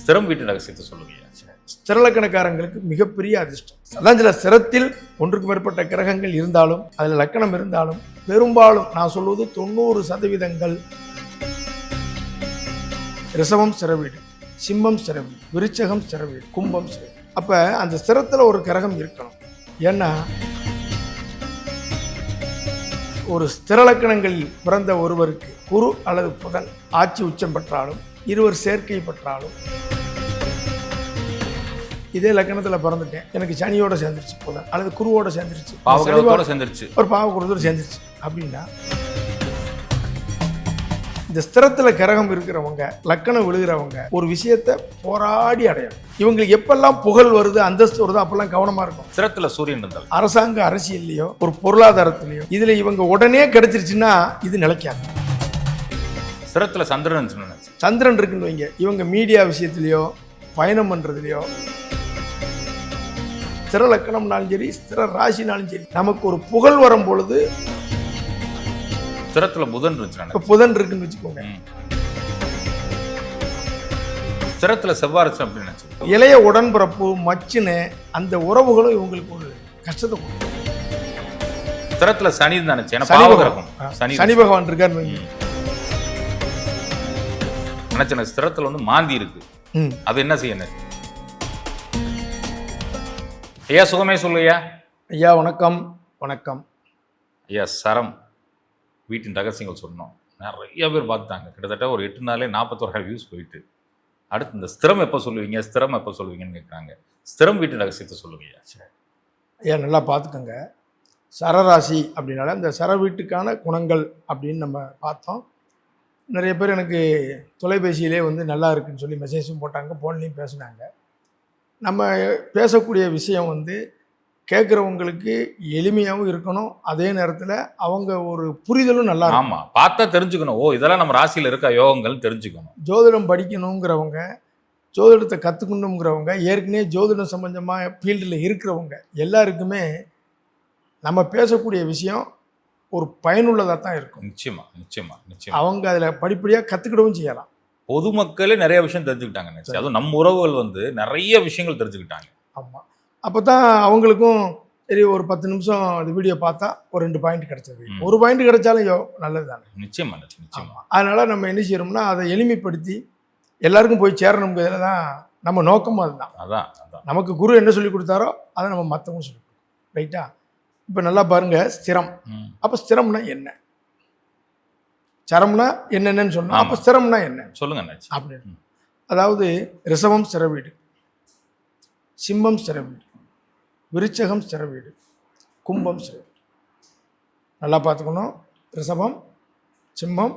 ஸ்திரம் வீட்டு ரகசியத்தை சொல்லுங்க ஸ்திரலக்கணக்காரங்களுக்கு மிகப்பெரிய அதிர்ஷ்டம். அதான் சில சிரத்தில் ஒன்றுக்கு மேற்பட்ட கிரகங்கள் இருந்தாலும் அதில் லக்கணம் இருந்தாலும் பெரும்பாலும் நான் சொல்வது தொண்ணூறு சதவீதங்கள். ரிசவம் சிறவீடு சிம்மம் சிறவீடு விருச்சகம் சிறவீடு கும்பம் சிறவீடு அப்போ அந்த சிரத்தில் ஒரு கிரகம் இருக்கணும். ஏன்னா ஒரு ஸ்திரலக்கணங்களில் பிறந்த ஒருவருக்கு குரு அல்லது புதன் ஆட்சி உச்சம் பெற்றாலும் இருவர் சேர்க்கை பெற்றாலும் இதே லக்கணத்தில் பிறந்துட்டேன். எனக்கு சனியோட சேர்ந்துருச்சு புதன் அல்லது குருவோட சேர்ந்துருச்சு. பாவகிரகத்தோட சேர்ந்துருச்சு. ஒரு பாவ குருத்தோட சேர்ந்துருச்சு. அப்படின்னா இந்த ஸ்திரத்தில் கிரகம் இருக்கிறவங்க லக்கணம் விழுகிறவங்க ஒரு விஷயத்தை போராடி அடையணும். இவங்களுக்கு எப்பெல்லாம் புகழ் வருது அந்தஸ்து வருதோ அப்பெல்லாம் கவனமா இருக்கும். ஸ்திரத்துல சூரியன் இருந்தால். அரசாங்க அரசியல்லையோ ஒரு பொருளாதாரத்திலையோ இதுல இவங்க உடனே கிடைச்சிருச்சுன்னா இது நிலைக்காது. ஸ்திரத்துல சந்திரன் சந்திரன் இருக்குன்னு வைங்க. இவங்க மீடியா விஷயத்திலையோ பயணம் பண்றதுலையோ ஸ்திர லக்கணம்னாலும் சரி ஸ்திர ராசினாலும் சரி நமக்கு ஒரு புகழ் வரும் பொழுது ஸ்திரத்துல புதன் இருந்துச்சு புதன் இருக்குன்னு வச்சுக்கோங்க. ஸ்திரத்துல செவ்வாய் இருந்துச்சு அப்படின்னு இளைய உடன்பிறப்பு மச்சுன்னு அந்த உறவுகளும் இவங்களுக்கு ஒரு கஷ்டத்தை கொடுக்கும். ஸ்திரத்துல சனி தான் நினைச்சு. ஏன்னா சனி பகவான். சனி நினைச்சேன் ஸ்திரத்துல வந்து மாந்தி இருக்கு. ம். அது என்ன செய்யணும்? ஐயா சுகமே சொல்லுயா ஐயா வணக்கம். வணக்கம். ஐயா சரம். வீட்டின் ரகசியங்கள் சொன்னோம் நிறைய பேர் பார்த்தாங்க கிட்டத்தட்ட ஒரு எட்டு நாளே நாற்பத்தோராயிரம் வியூஸ் போயிட்டு. அடுத்து இந்த ஸ்திரம் எப்போ சொல்லுவீங்க? ஸ்திரம் எப்போ சொல்லுவீங்கன்னு கேட்குறாங்க ஸ்திரம் வீட்டின் ரகசியத்தை சொல்லுங்க ஐயா. ஐயா நல்லா பார்த்துக்கோங்க. சரராசி அப்படின்னால இந்த சர வீட்டுக்கான குணங்கள் அப்படின்னு நம்ம பார்த்தோம். நிறைய பேர் எனக்கு தொலைபேசியிலே வந்து நல்லா இருக்குன்னு சொல்லி மெசேஜும் போட்டாங்க ஃபோன்லேயும் பேசினாங்க. நம்ம பேசக்கூடிய விஷயம் வந்து கேட்குறவங்களுக்கு எளிமையாகவும் இருக்கணும். அதே நேரத்தில் அவங்க ஒரு புரிதலும் நல்லா இருக்கும் ஆமா பார்த்தா தெரிஞ்சுக்கணும். ஓ இதெல்லாம் நம்ம ராசியில இருக்கா யோகங்கள் தெரிஞ்சுக்கணும். ஜோதிடம் படிக்கணுங்கிறவங்க ஜோதிடத்தை கற்றுக்கணுங்கிறவங்க ஏற்கனவே ஜோதிடம் சம்பந்தமாக ஃபீல்டில் இருக்கிறவங்க எல்லாருக்குமே நம்ம பேசக்கூடிய விஷயம் ஒரு பயனுள்ளதாக தான் இருக்கும். நிச்சயமா நிச்சயமா நிச்சயமா. அவங்க அதில் படிப்படியாக கற்றுக்கிடவும் செய்யலாம். பொதுமக்களே நிறைய விஷயம் தெரிஞ்சுக்கிட்டாங்க நிச்சயம். அதுவும் நம்ம உறவுகள் வந்து நிறைய விஷயங்கள் தெரிஞ்சுக்கிட்டாங்க. ஆமாம் அப்போ தான் அவங்களுக்கும் சரி ஒரு பத்து நிமிஷம் அந்த வீடியோ பார்த்தா ஒரு ரெண்டு பாயிண்ட் கிடைச்சது. ஒரு பாயிண்ட் கிடைச்சாலும் நல்லது தானே. நிச்சயமா நிச்சயம் அதனால் நம்ம என்ன செய்யறோம்னா அதை எளிமைப்படுத்தி எல்லாருக்கும் போய் சேரணுங்கிறதுல தான் நம்ம நோக்கமும் அதுதான். அதான் அதான். நமக்கு குரு என்ன சொல்லி கொடுத்தாரோ அதை நம்ம மற்றவங்க சொல்லி கொடுக்கணும். ரைட்டா இப்போ நல்லா பாருங்க ஸ்திரம். அப்போ ஸ்திரம்னா என்ன? சரம்னா என்னென்னு சொன்னோம் ஆமா. அப்போ ஸ்திரம்னா என்ன? சொல்லுங்க அப்படின்னு. அதாவது ரிஷபம் ஸ்திர வீடு சிம்மம் ஸ்திர வீடு விருச்சகம் ஸ்திர வீடு கும்பம் ஸ்திர வீடு. நல்லா பார்த்துக்கணும். ரிஷபம் சிம்மம்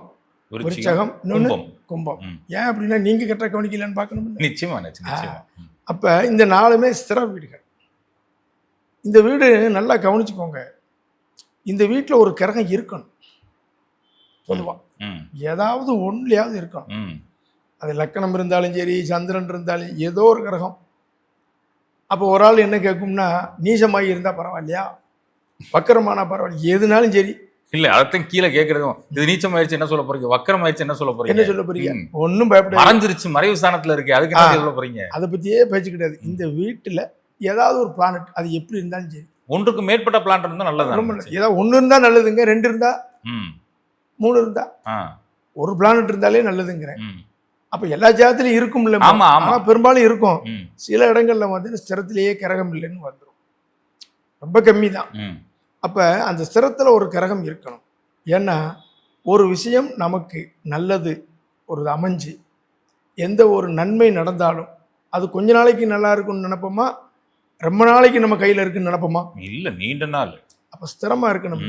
விருச்சிகம் இன்னொன்று கும்பம். ஏன் அப்படின்னா நீங்கள் கெட்ட கவனிக்கலன்னு பார்க்கணும் நிச்சயமா நிச்சயமா. அப்போ இந்த நாலுமே ஸ்திர வீடுகள். இந்த வீடு நல்லா கவனிச்சுக்கோங்க. இந்த வீட்டில் ஒரு கிரகம் இருக்கணும். பொதுவாக ம். ஏதாவது ஒன்றுலையாவது இருக்கணும். அது லக்கணம் இருந்தாலும் சரி சந்திரன் இருந்தாலும் ஏதோ ஒரு கிரகம். அப்போ ஒரு ஆள் என்ன கேட்கும்னா நீசமாகி இருந்தால் பரவாயில்லையா? வக்கரமானா பரவாயில்ல. எதுனாலும் சரி. இல்ல அதைத்தான் கீழே கேக்குறதும் இது நீச்சம் ஆயிடுச்சு என்ன சொல்ல போறீங்க? வக்கரம் ஆயிடுச்சு என்ன சொல்ல என்ன போறீங்க? சொல்ல போறீங்க. ஒன்றும் பயப்படாது மறைஞ்சிருச்சு மறைவு ஸ்தானத்துல இருக்கு அதுக்கு என்ன. சொல்ல போறீங்க? அதை பற்றியே பேச்சு கிடையாது இந்த வீட்டில் ஏதாவது ஒரு பிளானட் அது எப்படி இருந்தாலும் சரி. ஒன்றுக்கு மேற்பட்ட பிளான் இருந்தா நல்லதா ரொம்ப. ஏதாவது ஒன்று இருந்தால் நல்லதுங்க ரெண்டு இருந்தால் மூணு இருந்தால் ஒரு பிளானட் இருந்தாலே நல்லதுங்கிறேன். அப்போ எல்லா ஜாதத்திலையும் இருக்கும்ல ஆமா, ஆமா. ஆனால் பெரும்பாலும் இருக்கும். சில இடங்கள்ல வந்து ஸ்திரத்திலேயே கிரகம் இல்லைன்னு வந்துடும் ரொம்ப கம்மி தான் அப்போ அந்த ஸ்திரத்தில் ஒரு கிரகம் இருக்கணும். ஏன்னா ஒரு விஷயம் நமக்கு நல்லது ஒரு அமைஞ்சு எந்த ஒரு நன்மை நடந்தாலும் அது கொஞ்ச நாளைக்கு நல்லா இருக்கும்னு நினைப்போமா? ரொம்ப நாளைக்கு நம்ம கையில் இருக்குன்னு நினைப்போமா? இல்ல நீண்ட நாள். அப்போ ஸ்திரமாக இருக்கணும்.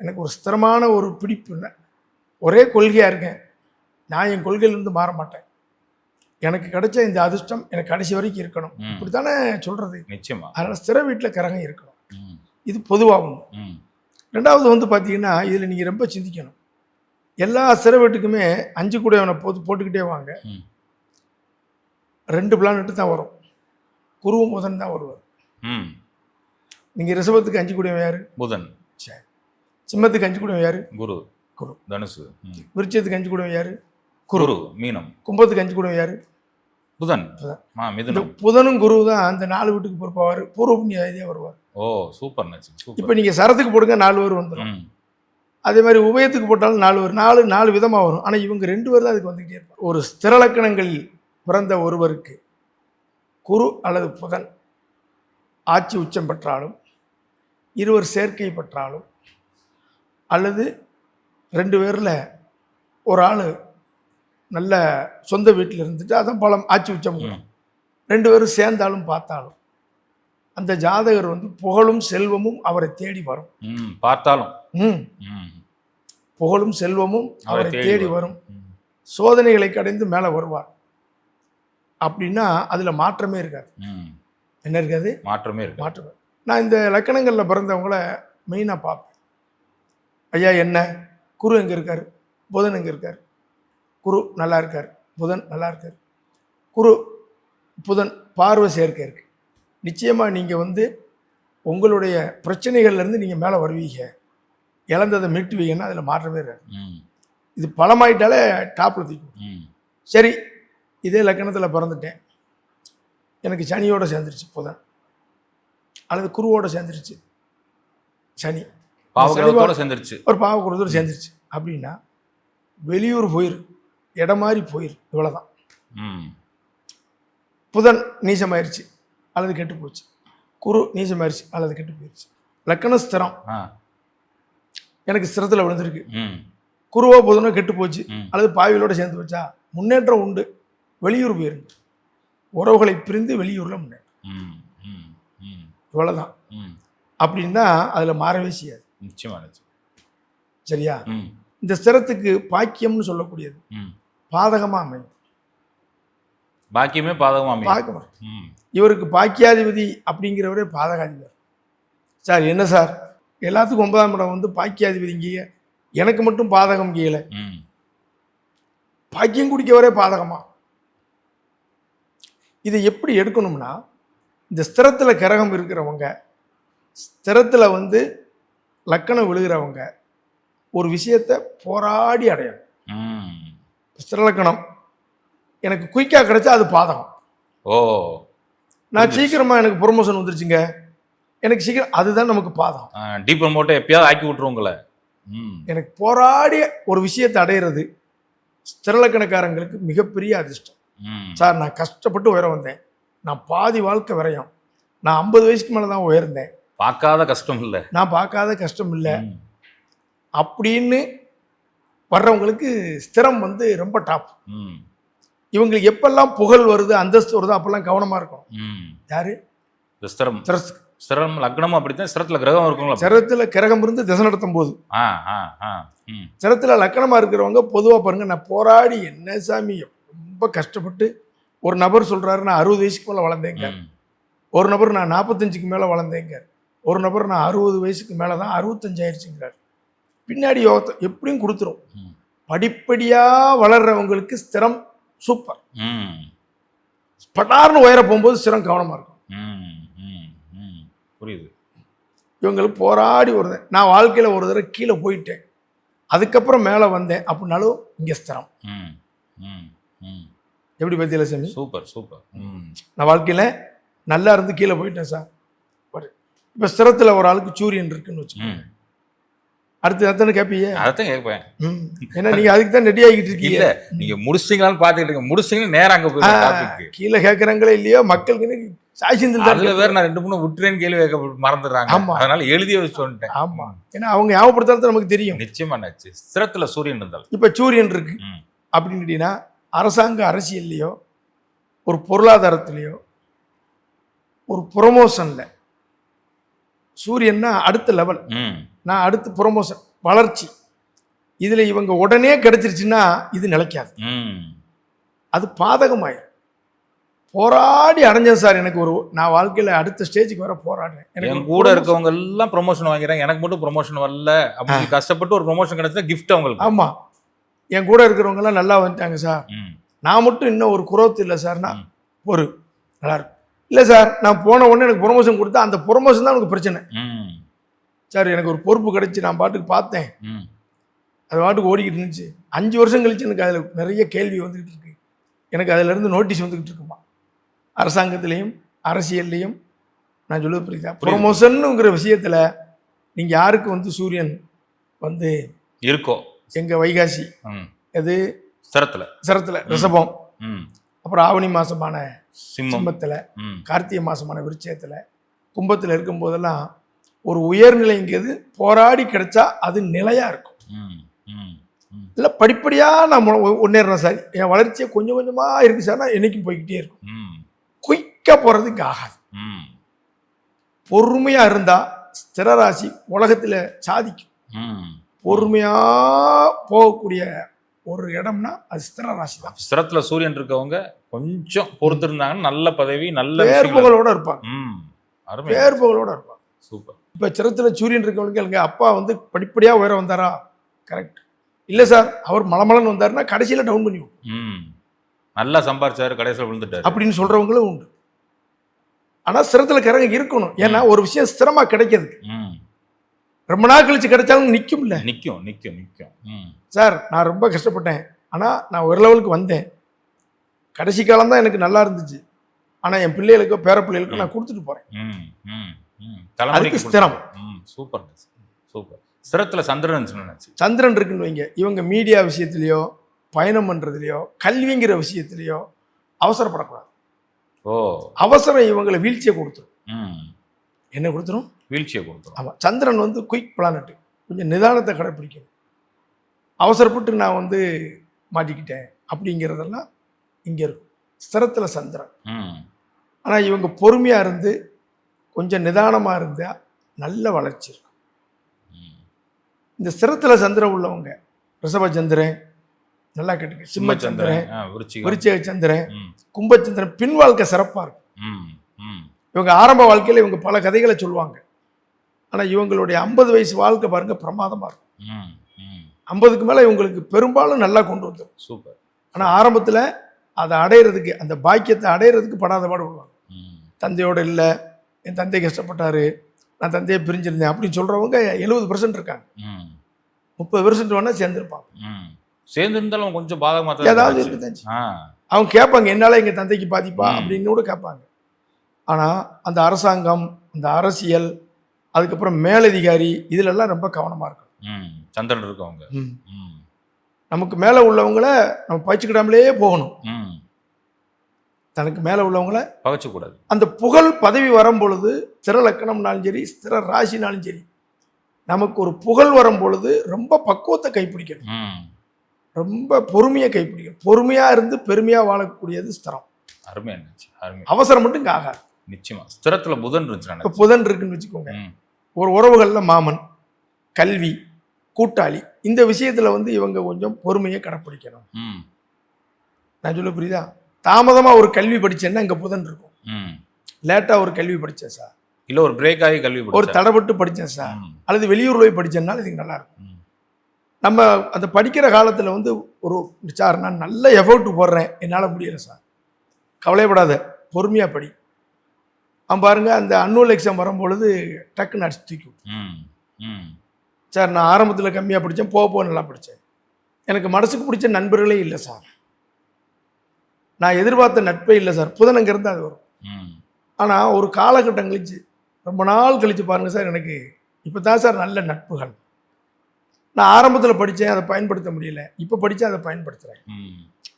எனக்கு ஒரு ஸ்திரமான ஒரு பிடிப்பு ஒரே கொள்கையாக இருக்கேன். நான் என் கொள்கையிலேருந்து மாற மாட்டேன். எனக்கு கிடைச்ச இந்த அதிர்ஷ்டம் எனக்கு கடைசி வரைக்கும் இருக்கணும். இப்படி தானே சொல்கிறது நிச்சயமா. அதனால் ஸ்திர வீட்டில் கிரகம் இருக்கணும். இது பொதுவாகும் ரெண்டாவது வந்து பார்த்தீங்கன்னா இதில் நீங்கள் ரொம்ப சிந்திக்கணும். எல்லா ஸ்திர வீட்டுக்குமே அஞ்சு கூடையவனை போட்டு போட்டுக்கிட்டே வாங்க. ரெண்டு பிளானட்டு தான் வரும். குருவும் புதன் தான் வருவார். ம். நீங்கள் ரிஷபத்துக்கு அஞ்சு கூடையவன் யார்? புதன். சரி சிம்மத்துக்கு அஞ்சு கூடையவன் யார்? குரு. குரு. தனுசு. விருச்சத்துக்கு அஞ்சு கூடையவன் யார்? குரு. மீனம். கும்பத்துக்கு அஞ்சு கூடையவன் யார்? புதன். புதன். புதனும் குரு தான் அந்த நாலு வீட்டுக்கு பொறுப்பாவார். பூர்வ புண்ணியாதியாக வருவார். ஓ சூப்பர் இப்போ நீங்கள் சரத்துக்கு போடுங்க நாலு பேர் வந்துடும் அதே மாதிரி உபயத்துக்கு போட்டாலும் நாலு பேர் நாலு நாலு விதமாக வரும். ஆனால் இவங்க ரெண்டு பேர் தான் அதுக்கு வந்துக்கிட்டே இருப்பாங்க. ஒரு ஸ்திரலக்கணங்களில் பிறந்த ஒருவருக்கு குரு அல்லது புதன் ஆட்சி உச்சம் பெற்றாலும் இருவர் சேர்க்கை பெற்றாலும் அல்லது ரெண்டு பேரில் ஒரு ஆள் நல்ல சொந்த வீட்டில் இருந்துட்டு அதான் பலம் ஆட்சி உச்சம். ரெண்டு பேரும் சேர்ந்தாலும் பார்த்தாலும் அந்த ஜாதகர் வந்து புகழும் செல்வமும் அவரை தேடி வரும். ம் பார்த்தாலும். புகழும் செல்வமும் அவரை தேடி வரும். சோதனைகளை கடைந்து மேலே வருவார். அப்படின்னா அதில் மாற்றமே இருக்காது. ம். என்ன இருக்காது? மாற்றமே இருக்கு மாற்றமே. நான் இந்த லக்கணங்களில் பிறந்தவங்கள மெயினாக பார்ப்பேன். ஐயா என்ன? குரு எங்கே இருக்கார்? புதன் எங்கே இருக்கார்? குரு நல்லா இருக்கார். புதன் நல்லா இருக்கார். குரு புதன் பார்வை சேர்க்கை இருக்கு. நிச்சயமாக நீங்கள் வந்து உங்களுடைய பிரச்சனைகள்லேருந்து நீங்கள் மேலே வருவீங்க. இழந்ததை மீட்டுவீங்கன்னா அதில் மாற்றமே இருக்காது. ம். இது பலமாயிட்டாலே டாப்பில் தூக்கி சரி இதே லக்கணத்தில் பிறந்துட்டேன். எனக்கு சனியோட சேர்ந்துருச்சு புதன் அல்லது குருவோட சேர்ந்துருச்சு. சனி. பாவகிரகத்தோட சேர்ந்துருச்சு. ஒரு பாவ குருவோட சேர்ந்துருச்சு. அப்படின்னா வெளியூர் போயிரு. இடம் மாதிரி போயிரு. இவ்வளோதான் புதன் நீசமாயிருச்சு. அல்லது கெட்டு போச்சு. குரு நீசமாயிருச்சு. அல்லது கெட்டு போயிருச்சு. லக்கண ஸ்திரம். எனக்கு ஸ்திரத்தில் விழுந்திருக்கு. குருவோ புதனோ கெட்டு போச்சு. அல்லது பாவிகளோட சேர்ந்து வச்சா முன்னேற்றம் உண்டு. வெளியூர் போயிருங்க உறவுகளை பிரிந்து வெளியூரில் முன்னேற்றம் ம் ம் ம். இவ்வளோதான் அப்படின்னா அதில் மாறவே செய்யாது. நிச்சயமா நிச்சயம். சரியா? இந்த ஸ்திரத்துக்கு பாக்கியம்னு சொல்லக்கூடியது. பாதகமாக அமையும். பாக்கியமே பாதகமா அமையும். இவருக்கு பாக்கியாதிபதி அப்படிங்கிறவரே பாதகாதிபதி சார் என்ன சார்? எல்லாத்துக்கும் ஒன்பதாம் இடம் வந்து பாக்கியாதிபதிங்க எனக்கு மட்டும் பாதகம் கீழே. பாக்கியம் குடிக்கவரே பாதகமா? இதை எப்படி எடுக்கணும்னா இந்த ஸ்திரத்தில் கிரகம் இருக்கிறவங்க ஸ்திரத்தில் வந்து லக்கணம் விழுகிறவங்க ஒரு விஷயத்தை போராடி அடையணும். ஸ்திரலக்கணம் எனக்கு குயிக்காக கிடைச்சா அது பாதகம். ஓ. நான் சீக்கிரமாக எனக்கு ப்ரொமோஷன் வந்துருச்சுங்க. எனக்கு சீக்கிரம் அதுதான் நமக்கு பாதகம். டீப் ப்ரமோட்டை எப்பயாவது ஆக்கி விட்டுருவோங்களே. எனக்கு போராடி ஒரு விஷயத்தை அடையிறது ஸ்திரலக்கணக்காரங்களுக்கு மிகப்பெரிய அதிர்ஷ்டம். சார் நான் கஷ்டப்பட்டு உயர வந்தேன். நான் பாதி வாழ்க்கை வரையும். நான் ஐம்பது வயசுக்கு மேலே தான் உயர்ந்தேன். பார்க்காத கஷ்டம் இல்லை. நான் பார்க்காத கஷ்டம் இல்லை. அப்படின்னு வர்றவங்களுக்கு ஸ்திரம் வந்து ரொம்ப டாப் ம். இவங்களுக்கு எப்பெல்லாம் புகழ் வருது அந்தஸ்து வருதோ அப்பெல்லாம் கவனமாக இருக்கும். ம். யாரு? ஸ்திரம். ஸ்திரம் லக்னமும் அப்படித்தான். ஸ்திரத்துல கிரகம் இருக்குங்களா சிரத்தில் கிரகம் இருந்து திசை நடத்தும் போது. ஆ ஆ ஆ. ம். சிரத்தில் லக்கணமாக இருக்கிறவங்க பொதுவாக பாருங்க நான் போராடி என்ன சாமி ரொம்ப கஷ்டப்பட்டு ஒரு நபர் சொல்கிறாரு நான் அறுபது வயசுக்கு மேலே வளர்ந்தேங்க. ஒரு நபர் நான் நாற்பத்தஞ்சுக்கு மேலே வளர்ந்தேங்க. ஒரு நபர் நான் அறுபது வயசுக்கு மேலே தான் அறுபத்தஞ்சு ஆயிடுச்சுங்கிறார் பின்னாடி யோகத்தை எப்படியும் கொடுத்துரும். படிப்படியாக வளர்றவங்களுக்கு ஸ்திரம் சூப்பர். பட்டார்னு உயர போகும்போது ஸ்திரம் கவனமாக இருக்கும். புரியுது. இவங்களுக்கு போராடி ஒரு நான் வாழ்க்கையில் ஒரு தடவை கீழே போயிட்டேன். அதுக்கப்புறம் மேலே வந்தேன் அப்படின்னாலும் இங்கே ஸ்திரம். ம் ம் ம். எப்படி பத்தியில சாமி? Super super. நான் வாழ்க்கையில் நல்லா இருந்து கீழே போயிட்டேன் சார். இப்போ ஸ்திரத்தில் ஒரு ஆளுக்கு சூரியன் இருக்குன்னு வச்சுக்கோங்க. அடுத்து எத்தனை கேட்பீங்க அதைத்தான் கேட்பேன். ஏன்னா நீங்க அதுக்கு தான் ரெடி ஆகிட்டு இருக்கீங்க. இல்ல நீங்க முடிச்சிட்டீங்களான்னு பாத்துக்கிட்டு இருக்கேன் முடிச்சிட்டீங்கன்னு நேரா அங்க போய் கீழே கேட்கறாங்களே இல்லையோ மக்களுக்கு சாய் சிந்தில் அதுல வேற நான் ரெண்டு மூணு விட்டுறேன்னு கேள்வி கேட்க மறந்துடுறாங்க. ஆமா. அதனால எழுதியே வச்சு வந்துட்டேன். ஆமா. ஏன்னா அவங்க ஞாபகப்படுத்துறது நமக்கு தெரியும். நிச்சயமா நச்சு ஸ்திரத்துல சூரியன் இருந்தால் இப்ப சூரியன் இருக்கு. அப்படின்னு கேட்டீங்கன்னா அரசாங்க அரசியல்லையோ ஒரு பொருளாதாரத்திலையோ ஒரு ப்ரொமோஷன்ல சூரியன்னா அடுத்த லெவல் நான் அடுத்து ப்ரொமோஷன் வளர்ச்சி. இதுல இவங்க உடனே கிடைச்சிருச்சுன்னா இது நிலைக்காது. அது பாதகமாயிரும். போராடி அடைஞ்சேன் சார் எனக்கு ஒரு நான் வாழ்க்கையில அடுத்த ஸ்டேஜுக்கு வர போராடுறேன். எனக்கு கூட இருக்கவங்க எல்லாம் ப்ரொமோஷன் வாங்கிறாங்க எனக்கு மட்டும் ப்ரொமோஷன் வரல. அப்படி கஷ்டப்பட்டு ஒரு ப்ரொமோஷன் கிடைச்சா கிஃப்ட் அவங்களுக்கு. ஆமா. என் கூட இருக்கிறவங்க எல்லாம் நல்லா வந்துட்டாங்க சார். நான் மட்டும் இன்னும் ஒரு குரோத் இல்லை சார்னா. ஒரு நல்லா இருக்கும் இல்லை சார் நான் போன உடனே எனக்கு ப்ரொமோஷன் கொடுத்தா அந்த ப்ரொமோஷன் தான் எனக்கு பிரச்சனை. சார் எனக்கு ஒரு பொறுப்பு கிடைச்சி நான் பாட்டுக்கு பார்த்தேன். அது பாட்டுக்கு ஓடிக்கிட்டு இருந்துச்சு. அஞ்சு வருஷம் கழிச்சு எனக்கு அதில் நிறைய கேள்வி வந்துகிட்டு இருக்கு. எனக்கு அதிலிருந்து நோட்டீஸ் வந்துக்கிட்டு இருக்குமா? அரசாங்கத்திலையும் அரசியல்லையும். நான் சொல்லுவது புரியுது. ப்ரொமோஷனுங்கிற விஷயத்தில் நீங்கள் யாருக்கு வந்து சூரியன் வந்து இருக்கோ? எங்கள் வைகாசி ம் எது ஸ்திரத்துல சிரத்தில் ரிஷபம் ம் அப்புறம் ஆவணி சிம்மம் சிம்மத்தில் கார்த்திகை மாதமான விருட்சயத்தில் கும்பத்தில் இருக்கும்போதெல்லாம் ஒரு உயர்நிலைங்கிறது போராடி கிடைச்சா அது நிலையாக இருக்கும் இல்லை படிப்படியாக நான் முன்னேறணும் சார் என் வளர்ச்சியை கொஞ்சம் கொஞ்சமாக இருக்குது சார் நான் என்றைக்கும் போய்கிட்டே இருக்கும் குயிக்காக போகிறது இங்கே ஆகாது பொறுமையாக இருந்தால் ஸ்திரராசி உலகத்தில் சாதிக்கும் ம் பொறுமையாக போகக்கூடிய ஒரு இடம்னா அது ஸ்திரராசி தான் ஸ்திரத்துல சூரியன் இருக்கவங்க கொஞ்சம் பொறுத்திருந்தாங்கன்னா நல்ல பதவி நல்ல. பேர்புகளோட இருப்பாங்க. பேர்புகளோட இருப்பாங்க. சூப்பர். இப்போ சிரத்தில் சூரியன் இருக்கவனுக்கு எங்கள் அப்பா வந்து படிப்படியாக உயர வந்தாரா? கரெக்ட் இல்லை சார் அவர் மலமலன்னு வந்தாருன்னா கடைசியில் டவுன் பண்ணி விடும் ம் நல்லா சம்பாரிச்சாரு கடைசியில் விழுந்துட்டாரு. அப்படின்னு சொல்கிறவங்களும் உண்டு. ஆனால் சிரத்தில் கிறங்க இருக்கணும். ஏன்னா ஒரு விஷயம் ஸ்திரமாக கிடைக்கிது ம். ரொம்ப நாள் கழிச்சு கிடைச்சாலும் நிற்கும்ல நிக்கும் நிக்கும் நிக்கும். ம். சார் நான் ரொம்ப கஷ்டப்பட்டேன். ஆனால் நான் ஒரு லெவலுக்கு வந்தேன். கடைசி காலம் தான் எனக்கு நல்லா இருந்துச்சு. ஆனால் என் பிள்ளைகளுக்கோ பேர பிள்ளைகளுக்கோ நான் கொடுத்துட்டு போகிறேன் ம் ம் ம். அதுக்கு ஸ்திரம். சூப்பர் சூப்பர் ஸ்திரத்துல சந்திரன் நினைச்சு சந்திரன் இருக்குன்னு வைங்க. இவங்க மீடியா விஷயத்துலையோ பயணம் பண்ணுறதுலையோ கல்விங்கிற விஷயத்துலையோ அவசரப்படக்கூடாது. ஓ. அவசரம் இவங்களை வீழ்ச்சியை கொடுத்துரும். ம். என்ன கொடுத்துரும்? வீழ்ச்சியை கொடுத்துரும் ஆமாம் சந்திரன் வந்து குயிக் பிளானட்டு கொஞ்சம் நிதானத்தை கடைப்பிடிக்கணும். அவசரப்பட்டு நான் வந்து மாட்டிக்கிட்டேன் அப்படிங்கிறதெல்லாம் இங்கே இருக்கும். ஸ்திரத்தில் சந்திரன். ம். ஆனால் இவங்க பொறுமையாக இருந்து கொஞ்சம் நிதானமாக இருந்தால் நல்ல வளர்ச்சி இருக்கும். இந்த ஸ்திரத்தில் சந்திரன் உள்ளவங்க ரிஷப சந்திரன் நல்லா கேட்டுக்க சிம்ம சந்திரன் சிம்மச்சந்திரன் விருச்சிக சந்திரன் கும்பச்சந்திரன் பின் வாழ்க்கை சிறப்பாக இருக்கும். இவங்க ஆரம்ப வாழ்க்கையில் இவங்க பல கதைகளை சொல்லுவாங்க. ஆனால் இவங்களுடைய ஐம்பது வயசு வாழ்க்கை பாருங்க பிரமாதமாக இருக்கும். ஐம்பதுக்கு மேலே இவங்களுக்கு பெரும்பாலும் நல்லா கொண்டு வந்துடும் சூப்பர். ஆனால் ஆரம்பத்தில் அதை அடையிறதுக்கு அந்த பாக்கியத்தை அடையிறதுக்கு படாத ம். தந்தையோட இல்லை என் தந்தை கஷ்டப்பட்டாரு நான் தந்தையை பிரிஞ்சிருந்தேன் அப்படின்னு சொல்கிறவங்க எழுபது பர்சன்ட் இருக்காங்க. முப்பது பெர்சன்ட் வேணால் சேர்ந்துருப்பாங்க. ம். சேர்ந்து இருந்தாலும் கொஞ்சம் பாதகமாக ஏதாவது. இருக்குதாச்சு அவங்க கேட்பாங்க என்னால் எங்கள் தந்தைக்கு பாதிப்பா. அப்படின்னு கூட கேட்பாங்க. ஆனால் அந்த அரசாங்கம் அந்த அரசியல் அதுக்கப்புறம் மேலதிகாரி இதிலெல்லாம் ரொம்ப கவனமாக இருக்கணும். ம் சந்திரன் இருக்கவங்க ம். நமக்கு மேலே உள்ளவங்கள நம்ம பயிச்சுக்கிடாமலே போகணும். ம். தனக்கு மேலே உள்ளவங்கள பகச்சக்கூடாது அந்த புகழ் பதவி வரும் பொழுது ஸ்திர லக்கணம்னாலும் சரி ஸ்திர ராசினாலும் சரி நமக்கு ஒரு புகழ் வரும் பொழுது ரொம்ப பக்குவத்தை கைப்பிடிக்கணும். ம். ரொம்ப பொறுமையை கைப்பிடிக்கணும். பொறுமையாக இருந்து பெருமையாக வாழக்கூடியது ஸ்திரம். அருமை இருந்துச்சு அருமை. அவசரம் மட்டும் இங்கே ஆகாது. நிச்சயமா. ஸ்திரத்துல புதன் இருந்துச்சு புதன் இருக்குன்னு வச்சுக்கோங்க. ஒரு உறவுகளில் மாமன் கல்வி கூட்டாளி இந்த விஷயத்தில் வந்து இவங்க கொஞ்சம் பொறுமையை கடைப்பிடிக்கணும். நான் சொல்ல புரியுதா? தாமதமாக ஒரு கல்வி படிச்சேன்னா இங்கே புதன் இருக்கும். லேட்டாக ஒரு கல்வி படித்தேன் சார். இல்ல ஒரு பிரேக் ஆகி கல்வி ஒரு. தடைப்பட்டு படித்தேன் சார். அல்லது வெளியூர் போய் படித்தேன்னாலும் இதுக்கு நல்லா இருக்கும். ம், நம்ம அந்த படிக்கிற காலத்தில் வந்து ஒரு சார் நான் நல்ல எஃபோர்ட் போடுறேன். என்னால் முடியல சார். கவலைப்படாத. பொறுமையாக படி. அவன் பாருங்க அந்த அன்னுவல் எக்ஸாம் வரும்பொழுது டக்குன்னு அடிச்சு தூக்கி சார் நான் ஆரம்பத்தில் கம்மியாக படித்தேன் போக போக நல்லா படித்தேன் எனக்கு மனசுக்கு பிடிச்ச நண்பர்களே இல்லை சார். நான் எதிர்பார்த்த நட்பே இல்லை சார். புதனங்கிறது அது வரும். ம், ஆனால் ஒரு காலகட்டம் கழிச்சு ரொம்ப நாள் கழிச்சு பாருங்க சார் எனக்கு இப்போ தான் சார் நல்ல நட்புகள். நான் ஆரம்பத்தில் படித்தேன் அதை பயன்படுத்த முடியல. இப்போ படித்தா அதை பயன்படுத்துகிறேன்.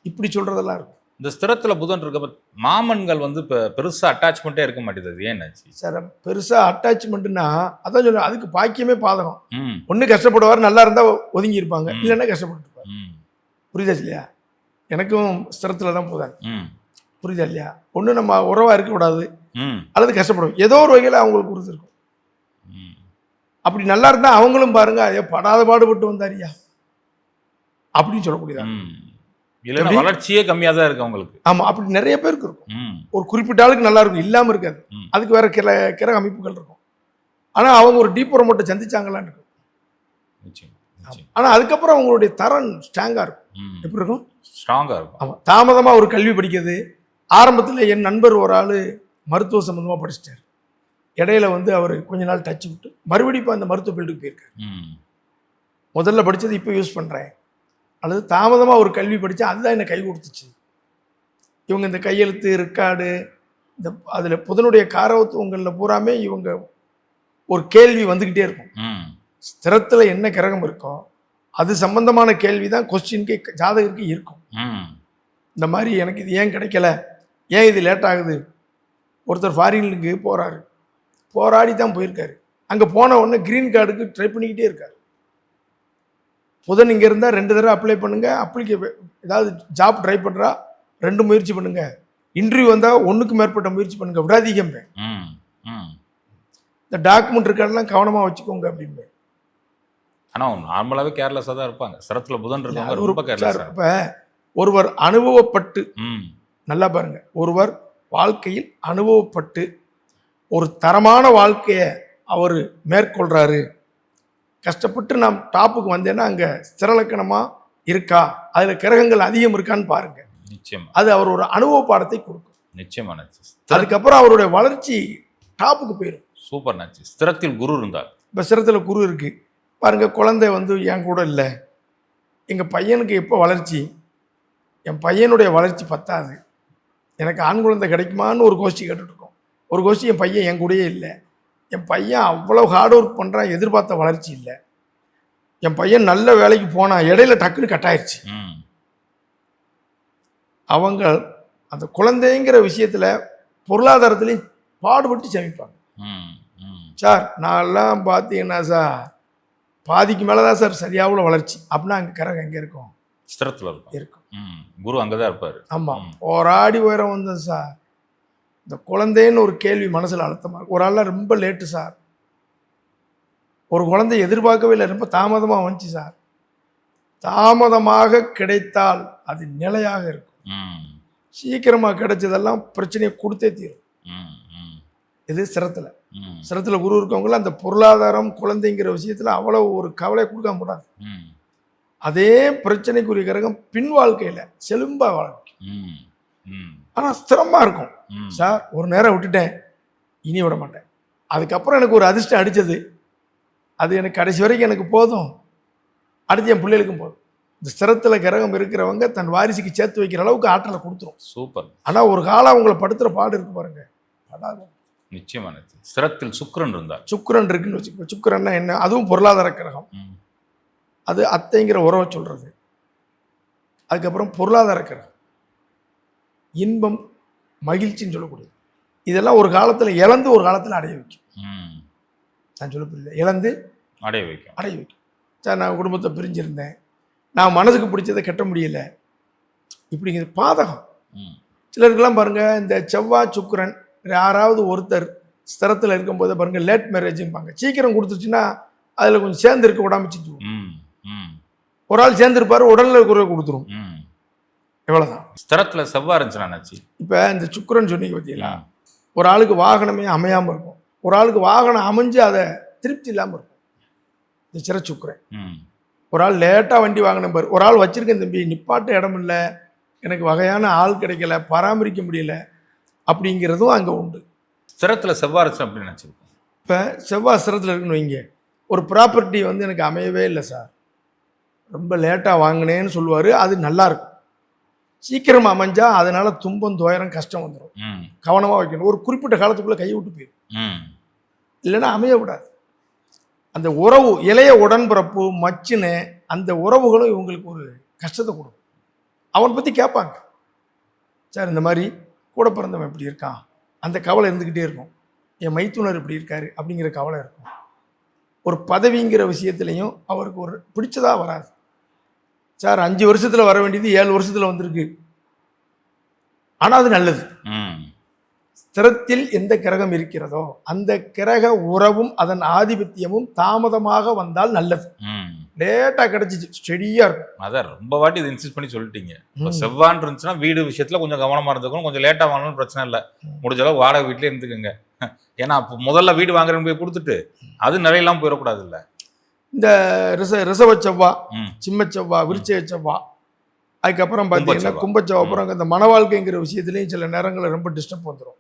இப்படி சொல்கிறதெல்லாம் இருக்கும். இந்த ஸ்திரத்துல புதன் இருக்க மாமன்கள் வந்து இப்ப பெருசா அட்டாச்மெண்ட்டே இருக்க மாட்டேங்குது. ஏன்னாச்சு சார் பெருசாக அட்டாச்மெண்ட்னா அதான் சொல்லுவேன் அதுக்கு பாக்கியமே பாதகம். ஒன்று கஷ்டப்படுவார் நல்லா இருந்தால் ஒதுங்கி இருப்பாங்க. இல்லைன்னா கஷ்டப்பட்டு இருப்பார் ம். புரியுதா இல்லையா? எனக்கும் ஸ்திரத்தில் தான் ம். புரியுதா இல்லையா? ஒன்று நம்ம உறவாக இருக்கக்கூடாது. ம். அல்லது கஷ்டப்படும். ஏதோ ஒரு வகையில் அவங்களுக்கு உறுதி இருக்கும் ம். அப்படி நல்லா இருந்தால் அவங்களும் பாருங்க அதே படாத பாடுபட்டு வந்தாரியா அப்படின்னு சொல்லக்கூடியதா? ம். இல்லைன்னா எப்படி? வளர்ச்சியே கம்மியா தான் இருக்கு அவங்களுக்கு. ஆமாம் அப்படி நிறைய பேருக்கு இருக்கும். ஒரு குறிப்பிட்ட ஆளுக்கு நல்லா இருக்கும் இல்லாமல் இருக்காது. அதுக்கு வேற கிர கிரக அமைப்புகள் இருக்கும். ஆனால் அவங்க ஒரு டீப் மட்டும் சந்திச்சாங்களான்னு இருக்கும். ஆனால் அதுக்கப்புறம் அவங்களுடைய தரம் ஸ்ட்ராங்காக இருக்கும். எப்படி இருக்கும்? ஸ்ட்ராங்கா இருக்கும். ஆமாம் தாமதமாக ஒரு கல்வி படிக்கிறது ஆரம்பத்தில் என் நண்பர் ஒரு ஆள் மருத்துவ சம்மந்தமாக படிச்சிட்டார். இடையில வந்து அவர் கொஞ்ச நாள் டச் விட்டு மறுபடியும் இப்போ அந்த மருத்துவ ஃபீல்டுக்கு போயிருக்காரு. முதல்ல படித்தது இப்போ யூஸ் பண்ணுறேன் அல்லது தாமதமாக ஒரு கல்வி படித்தா அதுதான் என்னை கை கொடுத்துச்சு. இவங்க இந்த கையெழுத்து ரெக்கார்டு இந்த அதில் புதனுடைய காரவத்துவங்களில் பூராமே இவங்க ஒரு கேள்வி வந்துக்கிட்டே இருக்கும். ம். ஸ்திரத்தில் என்ன கிரகம் இருக்கோ அது சம்பந்தமான கேள்வி தான் கொஸ்டின்க்கு ஜாதகருக்கு இருக்கும். ம். இந்த மாதிரி எனக்கு இது ஏன் கிடைக்கல? ஏன் இது லேட் ஆகுது? ஒருத்தர் ஃபாரினுக்கு போகிறாரு போராடி தான் போயிருக்காரு. அங்கே போன உடனே க்ரீன் கார்டுக்கு ட்ரை பண்ணிக்கிட்டே இருக்காரு. புதன் இங்கே இருந்தால் ரெண்டு தடவை அப்ளை பண்ணுங்க. அப்ளிகே ஏதாவது ஜாப் ட்ரை பண்ணுறா ரெண்டு முயற்சி பண்ணுங்க. இன்டர்வியூ வந்தால் ஒன்றுக்கு மேற்பட்ட முயற்சி பண்ணுங்க. விடாதீங்க ம் ம். இந்த டாக்குமெண்ட் இருக்காடெல்லாம் கவனமாக வச்சுக்கோங்க அப்படின்னு. ஆனால் நார்மலாகவே கேர்லெஸ்ஸாக தான் இருப்பாங்க. சிரத்தில் புதன் ஒரு ரொம்ப கேர்லெஸ்ஸாக இப்போ ஒருவர் அனுபவப்பட்டு ம். நல்லா பாருங்க. ஒருவர் வாழ்க்கையில் அனுபவப்பட்டு ஒரு தரமான வாழ்க்கையை அவர் மேற்கொள்றாரு. கஷ்டப்பட்டு நாம் டாப்புக்கு வந்தேன்னா அங்கே ஸ்திரலக்கணமாக இருக்கா? அதில் கிரகங்கள் அதிகம் இருக்கான்னு பாருங்க. நிச்சயமா. அது அவர் ஒரு அனுபவ பாடத்தை கொடுக்கும். நிச்சயமா நச்சு அதுக்கப்புறம் அவருடைய வளர்ச்சி டாப்புக்கு போயிடும் சூப்பர் நச்சு ஸ்திரத்தில் குரு இருந்தால் இப்போ சிரத்தில் குரு இருக்கு. பாருங்க குழந்தை வந்து என் கூட இல்லை. எங்கள் பையனுக்கு எப்போ வளர்ச்சி? என் பையனுடைய வளர்ச்சி பத்தாது. எனக்கு ஆண் குழந்தை கிடைக்குமான்னு ஒரு கோஷ்டி கேட்டுட்டு இருக்கோம். ஒரு கோஷ்டி என் பையன் என் கூடயே இல்லை. என் பையன் அவ்வளோ ஹார்ட் ஒர்க் பண்ணுறான் எதிர்பார்த்த வளர்ச்சி இல்லை. என் பையன் நல்ல வேலைக்கு போனான் இடையில டக்குன்னு கட் ஆயிடுச்சு ம். அவங்க அந்த குழந்தைங்கிற விஷயத்தில் பொருளாதாரத்துலேயும் பாடுபட்டு சேமிப்பாங்க சார் நான்லாம் பார்த்தீங்கன்னா சார் பாதிக்கு மேலே தான் சார் சரியாவுல வளர்ச்சி. அப்படின்னா அங்கே கரகம் எங்கே இருக்கும்? ஸ்திரத்தில் இருக்கும். இருக்கும். ம் குரு அங்கே தான் இருப்பார் ஆமாம். போராடி உயரம் வந்தது சார். இந்த குழந்தைன்னு ஒரு கேள்வி மனசில் அழுத்தமாக ஒரு ஆள்லாம் ரொம்ப லேட்டு சார் ஒரு குழந்தை எதிர்பார்க்கவே இல்லை. ரொம்ப தாமதமாக வந்துச்சு சார் தாமதமாக கிடைத்தால் அது நிலையாக இருக்கும். சீக்கிரமாக கிடைச்சதெல்லாம் பிரச்சனையை கொடுத்தே தீரும். இது சிரத்தில். சிரத்தில் குரு இருக்கவங்களாம் அந்த பொருளாதாரம் குழந்தைங்கிற விஷயத்தில் அவ்வளோ ஒரு கவலை கொடுக்க கூடாது அதே பிரச்சனைக்குரிய கிரகம் பின் வாழ்க்கையில் செலும்பா வாழ்க்கை. ஆனால் ஸ்திரமாக இருக்கும். சார் ஒரு நேரம் விட்டுட்டேன். இனி விட மாட்டேன். அதுக்கப்புறம் எனக்கு ஒரு அதிர்ஷ்டம் அடித்தது அது எனக்கு கடைசி வரைக்கும் எனக்கு போதும். அடுத்து என் பிள்ளைகளுக்கும் போதும். இந்த ஸ்திரத்தில் கிரகம் இருக்கிறவங்க தன் வாரிசுக்கு சேர்த்து வைக்கிற அளவுக்கு ஆற்றலை கொடுத்துரும். சூப்பர். ஆனால் ஒரு காலம் அவங்கள படுத்துகிற பாடு இருக்கு பாருங்க. அதாவது நிச்சயமா நச்சு ஸ்திரத்தில் சுக்கிரன் இருந்தார். சுக்கிரன் இருக்குன்னு வச்சுக்கோ சுக்கிரன்னா என்ன? அதுவும் பொருளாதார கிரகம். அது அத்தைங்கிற உறவை சொல்கிறது அதுக்கப்புறம் பொருளாதார கிரகம். இன்பம் மகிழ்ச்சின்னு சொல்லக்கூடியது. இதெல்லாம் ஒரு காலத்தில் இழந்து ஒரு காலத்தில் அடைய வைக்கும். நான் சொல்ல புரியல. இழந்து அடைய வைக்கும். அடைய வைக்கும். சார் நான் குடும்பத்தை பிரிஞ்சிருந்தேன். நான் மனசுக்கு பிடிச்சதை கட்ட முடியல. இப்படிங்கிறது பாதகம். சிலருக்கெல்லாம் பாருங்கள் இந்த செவ்வாய் சுக்கிரன் யாராவது ஒருத்தர் ஸ்திரத்தில் இருக்கும்போது பாருங்கள் லேட் மேரேஜும்பாங்க சீக்கிரம் கொடுத்துச்சுன்னா அதில் கொஞ்சம் சேர்ந்து இருக்க விடாம ஒரு ஆள் சேர்ந்துருப்பாரு உடல்நல குறைவை கொடுத்துரும். இவ்வளோதான் ஸ்திரத்தில் செவ்வாய் இருந்துச்சுன்னா நச்சு இப்போ இந்த சுக்கிரன் சொன்னீங்க பார்த்தீங்களா ஒரு ஆளுக்கு வாகனமே அமையாமல் இருக்கும். ஒரு ஆளுக்கு வாகனம் அமைஞ்சு அதை திருப்தி இல்லாமல் இருக்கும். இந்த சிற சுக்கிரன். ம். ஒரு ஆள் லேட்டாக வண்டி வாங்கின பாரு ஒரு ஆள் வச்சிருக்கேன் தம்பி நிப்பாட்ட இடம் இல்லை. எனக்கு வகையான ஆள் கிடைக்கல பராமரிக்க முடியல அப்படிங்கிறதும் அங்கே உண்டு. ஸ்திரத்தில் செவ்வாய் இருந்துச்சு அப்படின்னு நினச்சிருக்கோம் இப்போ செவ்வாய் ஸ்திரத்தில் இருக்குன்னு வைங்க. ஒரு ப்ராப்பர்ட்டி வந்து எனக்கு அமையவே இல்லை சார் ரொம்ப லேட்டாக வாங்கினேன்னு சொல்லுவார் அது நல்லா இருக்கும். சீக்கிரம் அமைஞ்சா அதனால துன்பம் துயரம் கஷ்டம் வந்துடும் கவனமாக வைக்கணும். ஒரு குறிப்பிட்ட காலத்துக்குள்ளே கையை விட்டு போயிடும் ம். இல்லைன்னா அமைய விடாது. அந்த உறவு இளைய உடன்பிறப்பு மச்சினு அந்த உறவுகளும் இவங்களுக்கு ஒரு கஷ்டத்தை கொடுக்கும். அவனை பற்றி கேட்பாங்க. சார் இந்த மாதிரி கூட பிறந்தவன் இப்படி இருக்கான். அந்த கவலை இருந்துக்கிட்டே இருக்கும். என் மைத்துனர் இப்படி இருக்காரு அப்படிங்கிற கவலை இருக்கும். ஒரு பதவிங்கிற விஷயத்துலையும் அவருக்கு ஒரு பிடிச்சதா வராது. சார் அஞ்சு வருஷத்தில் வர வேண்டியது ஏழு வருஷத்தில் வந்திருக்கு. ஆனால் அது நல்லது. ம். ஸ்திரத்தில் எந்த கிரகம் இருக்கிறதோ அந்த கிரக உறவும் அதன் ஆதிபத்தியமும் தாமதமாக வந்தால் நல்லது. லேட்டாக கிடைச்சிச்சு ஸ்டெடியாக இருக்கும். அதான் ரொம்ப வாட்டி இது இன்சிஸ்ட் பண்ணி சொல்லிட்டீங்க. இப்போ. செவ்வான் இருந்துச்சுன்னா வீடு விஷயத்துல கொஞ்சம் கவனமா இருந்துக்கணும். கொஞ்சம் லேட்டா வாங்கணும்னு பிரச்சனை இல்லை. முடிஞ்ச அளவு வாடகை வீட்லயே இருந்துக்குங்க. ஏன்னா அப்போ முதல்ல வீடு வாங்குறேன்னு போய் கொடுத்துட்டு அது நிலையெல்லாம் போயிடக்கூடாது இல்ல. இந்த ரிச ரிசவ செவ்வா சிம்ம செவ்வா விருச்சய செவ்வா அதுக்கப்புறம் பார்த்தீங்கன்னா கும்பச்செவ்வா. அப்புறம் இந்த மன வாழ்க்கைங்கிற விஷயத்துலையும் சில நேரங்களில் ரொம்ப டிஸ்டர்ப் வந்துடும்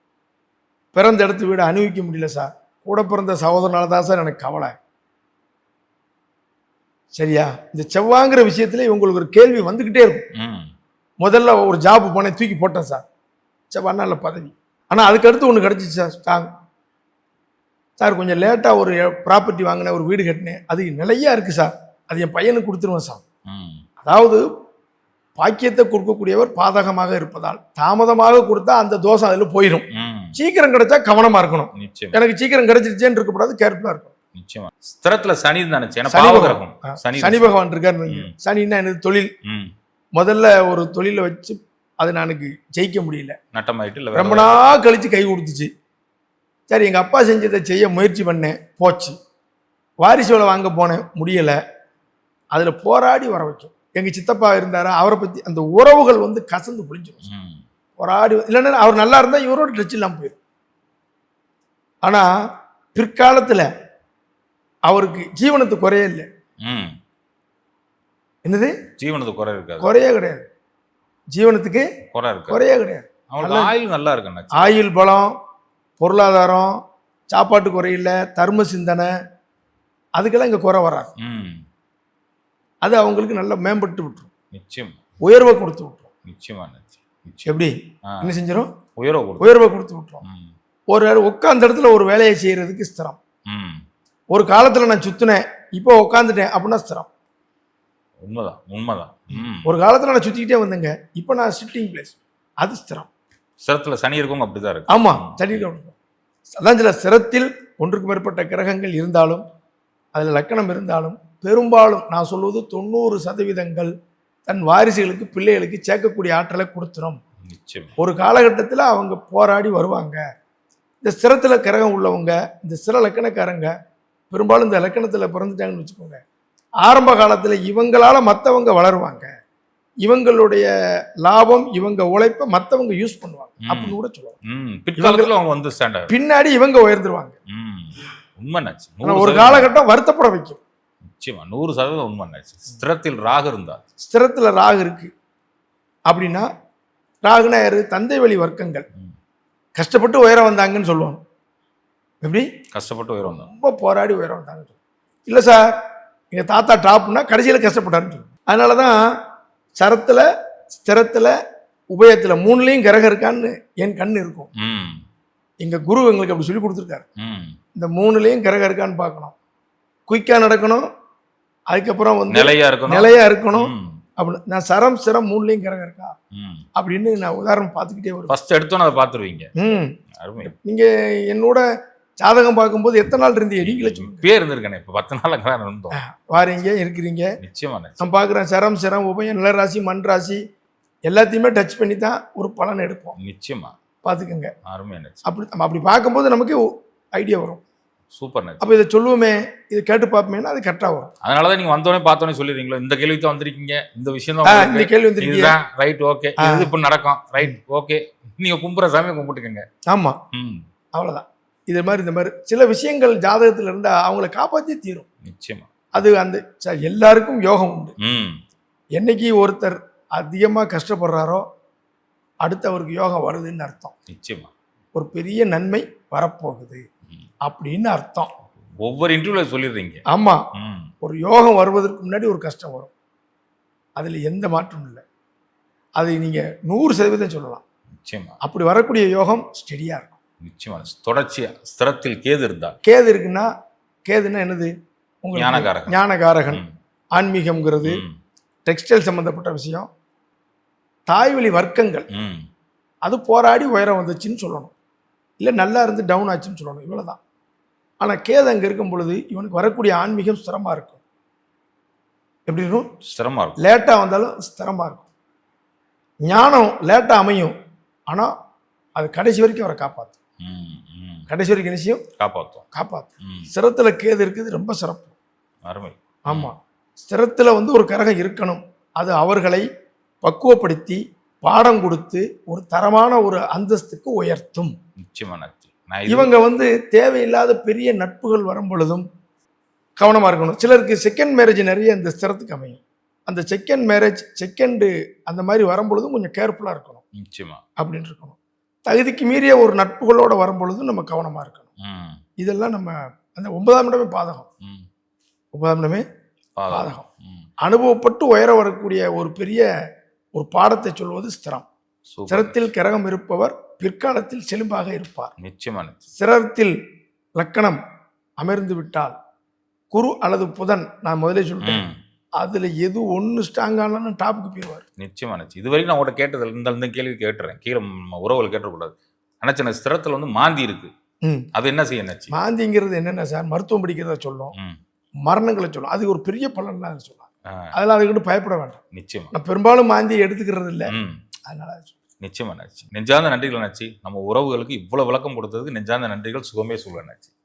பிறந்த இடத்து வீடு அனுபவிக்க முடியல சார் கூட பிறந்த சகோதரனால தான் சார் எனக்கு கவலை. சரியா? இந்த செவ்வாங்கிற விஷயத்துல இவங்களுக்கு ஒரு கேள்வி வந்துக்கிட்டே இருக்கும். ம். முதல்ல ஒரு ஜாப் போனேன் தூக்கி போட்டேன் சார் செவ்வாய் நல்ல பதவி. ஆனால் அதுக்கடுத்து ஒன்று கிடச்சிச்சு சார் ஸ்ட்ராங் சார் கொஞ்சம் லேட்டாக ஒரு ப்ராப்பர்ட்டி வாங்கினேன் ஒரு வீடு கட்டினேன். அது நிலையா இருக்குது சார். அது என் பையனுக்கு கொடுத்துருவேன் சார். அதாவது பாக்கியத்தை கொடுக்கக்கூடியவர் பாதகமாக இருப்பதால் தாமதமாக கொடுத்தா அந்த தோஷம் அதில் போயிடும் சீக்கிரம் கிடைச்சா கவனமாக இருக்கணும். எனக்கு சீக்கிரம் கிடைச்சிருச்சேன்னு இருக்கக்கூடாது கேர்ஃபுல்லாக இருக்கும் நிச்சயமா. ஸ்திரத்துல சனி நினைச்சேன். சனி பகவான். ம். சனின்னா எனக்கு தொழில்? முதல்ல ஒரு தொழிலை வச்சு அது எனக்கு ஜெயிக்க முடியல. நட்டமாயிட்டு ரொம்ப நாள் கழிச்சு கை கொடுத்துச்சு. சரி எங்கள் அப்பா செஞ்சதை செய்ய முயற்சி பண்ணேன். போச்சு. வாரிசு வேலை வாங்க போனேன். முடியலை. அதில் போராடி வர வைக்கும். எங்கள் சித்தப்பா இருந்தாரா அவரை பற்றி அந்த உறவுகள் வந்து கசந்து புளிஞ்சிடும் ம். போராடி இல்லைன்னா அவர் நல்லா இருந்தால் இவரோட டச் இல்லாமல் போயிடும் ஆனால் பிற்காலத்தில் அவருக்கு ஜீவனத்து குறையே இல்லை. ம். என்னது? ஜீவனத்துக்கு குறை இருக்காது. குறையே கிடையாது. ஜீவனத்துக்கு குறை இருக்காது. குறையே கிடையாது. ஆயுள் நல்லா இருக்கு ஆயுள் பலம் பொருளாதாரம் சாப்பாட்டு குறையில்ல தர்ம சிந்தனை அதுக்கெல்லாம் இங்கே குறை வராது. ம். அது அவங்களுக்கு நல்லா மேம்பட்டு விட்டுரும். நிச்சயம். உயர்வை கொடுத்து விட்டுரும். நிச்சயமா எப்படி? என்ன செஞ்சிடும் உயர்வை உயர்வை கொடுத்து விட்டுரும். ஒரு உட்காந்த இடத்துல ஒரு வேலையை செய்யறதுக்கு ஸ்திரம். ம். ஒரு காலத்தில் நான் சுத்தினேன் இப்போ உட்காந்துட்டேன் அப்படின்னா ஸ்திரம். உண்மைதான் உண்மைதான். ஒரு காலத்தில் நான் சுற்றிக்கிட்டே வந்தேங்க இப்போ நான் சிட்டிங் பிளேஸ் அது ஸ்திரம். ஸ்திரத்துல சனி இருக்கவங்க அப்படிதான் இருக்கு. ஆமாம் சரி அதான் சில சிரத்தில் ஒன்றுக்கு மேற்பட்ட கிரகங்கள் இருந்தாலும் அதில் லக்கணம் இருந்தாலும் பெரும்பாலும் நான் சொல்வது தொண்ணூறு சதவீதங்கள் தன் வாரிசுகளுக்கு பிள்ளைகளுக்கு சேர்க்கக்கூடிய ஆற்றலை கொடுத்துரும். ஒரு காலகட்டத்தில் அவங்க போராடி வருவாங்க. இந்த சிரத்தில் கிரகம் உள்ளவங்க இந்த சிற லக்கணக்காரங்க பெரும்பாலும் இந்த லக்கணத்தில் பிறந்துட்டாங்கன்னு வச்சுக்கோங்க. ஆரம்ப காலத்தில் இவங்களால மற்றவங்க வளருவாங்க. இவங்களுடைய லாபம் இவங்க உழைப்பை மற்றவங்க யூஸ் பண்ணுவாங்க. அப்படின்னு கூட சொல்லுவாங்க அவங்க வந்து பின்னாடி இவங்க உயர்ந்துருவாங்க. ம். உண்மை ஒரு காலகட்டம் வருத்தப்பட வைக்கும். நிச்சயமா நூறு சதவீதம் உண்மை ஸ்திரத்தில் ராகு இருந்தா. ஸ்திரத்தில் ராகு இருக்கு. அப்படின்னா ராகுனா யாரு தந்தை வழி வர்க்கங்கள். கஷ்டப்பட்டு உயர வந்தாங்கன்னு சொல்லுவாங்க. எப்படி? கஷ்டப்பட்டு உயரம் தான் ரொம்ப போராடி உயர வந்தாங்க இல்லை சார் எங்கள் தாத்தா டாப்னா கடைசியில் கஷ்டப்பட்டாருன்னு சொல்லுவாங்க. அதனால தான் சரத்தில் ஸ்திரத்தில் உபயத்தில் மூணுலேயும் கிரகம் இருக்கான்னு என் கண் இருக்கும். ம். எங்கள் குரு எங்களுக்கு அப்படி சொல்லி கொடுத்துருக்காரு. ம். இந்த மூணுலேயும் கிரகம் இருக்கான்னு பார்க்கணும். குயிக்காக நடக்கணும். அதுக்கப்புறம் வந்து நிலையா இருக்கணும். நிலையா இருக்கணும். அப்படின்னு நான் சரம் சிரம் மூணுலேயும் கிரகம் இருக்கா? அப்படின்னு நான் உதாரணம் பார்த்துக்கிட்டே வருவேன். ஃபர்ஸ்ட் எடுத்தோன்னு அதை பார்த்துருவீங்க. ம். நீங்கள் என்னோட ஜாதகம் பார்க்கும்போது எத்தனை நாள் இருந்தீங்க? நீங்களே சொல்லுங்க. பேர் இருந்திருக்கேனே. இப்போ பத்து நாள் அங்கே தான் இருந்தோம். வாரீங்க இருக்கிறீங்க. நிச்சயமா. நான் பார்க்குறேன் சரம் சிரம் உபயம் நிலராசி மண் ராசி எல்லாத்தையுமே டச் பண்ணி தான் ஒரு பலன் எடுப்போம். நிச்சயமா. பார்த்துக்கோங்க. அருமை அண்ணாச்சி. அப்படி நம்ம அப்படி பார்க்கும்போது நமக்கு ஐடியா வரும். சூப்பர். அப்போ இதை சொல்லுவோமே இதை கேட்டு பார்ப்போமேனா அது கரெக்டாக வரும். அதனாலதான் நீங்க வந்தோடனே பார்த்தோன்னே சொல்லிடுறீங்களோ இந்த கேள்விக்கு தான் வந்திருக்கீங்க இந்த விஷயம் தான் இந்த கேள்வி வந்துருக்கீங்க. Right okay. இது இப்ப நடக்கும் ரைட் ஓகே நீங்க கும்புற சாமியை கும்பிட்டுக்கங்க. ஆமாம் ம். அவ்வளோதான் இது மாதிரி இந்த மாதிரி சில விஷயங்கள் ஜாதகத்தில் இருந்தால் அவங்கள காப்பாற்றி தீரும். நிச்சயமா. அது அந்த ச- எல்லாருக்கும் யோகம் உண்டு. ம். என்னைக்கு ஒருத்தர் அதிகமாக கஷ்டப்படுறாரோ அடுத்து அவருக்கு யோகம் வருதுன்னு அர்த்தம். நிச்சயமா. ஒரு பெரிய நன்மை வரப்போகுது. அப்படின்னு அர்த்தம். ஒவ்வொரு இன்டர்வியூல சொல்லிடுறீங்க. ஆமாம் ஒரு யோகம் வருவதற்கு முன்னாடி ஒரு கஷ்டம் வரும். அதில் எந்த மாற்றமும் இல்லை. அதை நீங்கள் நூறு சதவீதம் சொல்லலாம். நிச்சயமா. அப்படி வரக்கூடிய யோகம் ஸ்டெடியாக இருக்கும். நிச்சயமா தொடர்ச்சியா ஸ்திரத்தில் கேது இருந்தா கேது இருக்குன்னா கேதுன்னா என்னது? உங்களுக்கு ஞானகாரகன். ஞானகாரகன். ஆன்மீகம்ங்கிறது டெக்ஸ்டைல் சம்மந்தப்பட்ட விஷயம். தாய்வழி வர்க்கங்கள். அது போராடி உயரம் வந்துச்சுன்னு சொல்லணும். இல்லை நல்லா இருந்து டவுன் ஆச்சுன்னு சொல்லணும். இவ்வளவுதான். ஆனால் கேது அங்கே இருக்கும் பொழுது இவனுக்கு வரக்கூடிய ஆன்மீகம் ஸ்திரமாக இருக்கும். எப்படி இருக்கும்? ஸ்திரமா இருக்கும். லேட்டாக வந்தாலும் ஸ்திரமாக இருக்கும். ஞானம் லேட்டாக அமையும். ஆனால் அது கடைசி வரைக்கும் அவரை காப்பாற்றும். கடைசி வரைக்கும் காப்பாத்தும். காப்பாற்றும் ம், ஸ்திரத்தில் கேது இருக்குது ரொம்ப சிறப்பு. அருமை. ஆமாம் ஸ்திரத்தில் வந்து ஒரு கரகம் இருக்கணும். அது அவர்களை பக்குவப்படுத்தி பாடம் கொடுத்து ஒரு தரமான ஒரு அந்தஸ்துக்கு உயர்த்தும். நிச்சயமா நச்சு நான் இது- இவங்க வந்து தேவையில்லாத பெரிய நட்புகள் வரும் பொழுதும் கவனமாக இருக்கணும். சிலருக்கு செகண்ட் மேரேஜ் நிறைய இந்த ஸ்திரத்துக்கு அமையும். அந்த செகண்ட் மேரேஜ் செகண்டு அந்த மாதிரி வரும் பொழுதும் கொஞ்சம் கேர்ஃபுல்லாக இருக்கணும். நிச்சயமா. அப்படின்னு இருக்கணும். தகுதிக்கு மீறிய ஒரு நட்புகளோட வரும் பொழுதும் நம்ம கவனமாக இருக்கணும். இதெல்லாம் நம்ம அந்த ஒன்பதாம் இடமே பாதகம். ஒன்பதாம் இடமே பாதகம். அனுபவப்பட்டு உயர வரக்கூடிய ஒரு பெரிய ஒரு பாடத்தை சொல்வது ஸ்திரம். ஸ்திரத்தில் கிரகம் இருப்பவர் பிற்காலத்தில் செழும்பாக இருப்பார். நிச்சயமா அண்ணாச்சி சிரத்தில் லக்கணம் அமர்ந்து விட்டால் குரு அல்லது புதன் நான் முதலே சொல்லிட்டேன். அதுல எது ஒன்று ஸ்ட்ராங் ஆனாலும் டாப்புக்கு போயிடுவார். நிச்சயமா அண்ணாச்சி இது வரைக்கும் நான் உங்கள்கிட்ட கேட்டதில்ல. இந்த இந்த கேள்வி கேட்டுறேன். கீழே உறவுகள் கேட்டக்கூடாது அண்ணாச்சி எனக்கு ஸ்திரத்தில் வந்து மாந்தி இருக்கு. அது என்ன செய்ய அண்ணாச்சி? மாந்திங்கிறது என்னென்ன சார் மருத்துவம் படிக்கிறத சொல்லும். ம். மரணங்களை சொல்லும். அது ஒரு பெரிய பலன்லாம் சொல்லலாம் அதெல்லாம் அதுக்கிட்ட பயப்பட வேண்டாம். நிச்சயமா. நான் பெரும்பாலும் மாந்தியை எடுத்துக்கிறது இல்லை. அதனால. நிச்சயமா அண்ணாச்சி. நெஞ்சார்ந்த நன்றிகள் அண்ணாச்சி. நம்ம உறவுகளுக்கு இவ்வளவு விளக்கம் கொடுத்ததுக்கு நெஞ்சார்ந்த நன்றிகள் சுகமே சொல்லுவேன் அண்ணாச்சி.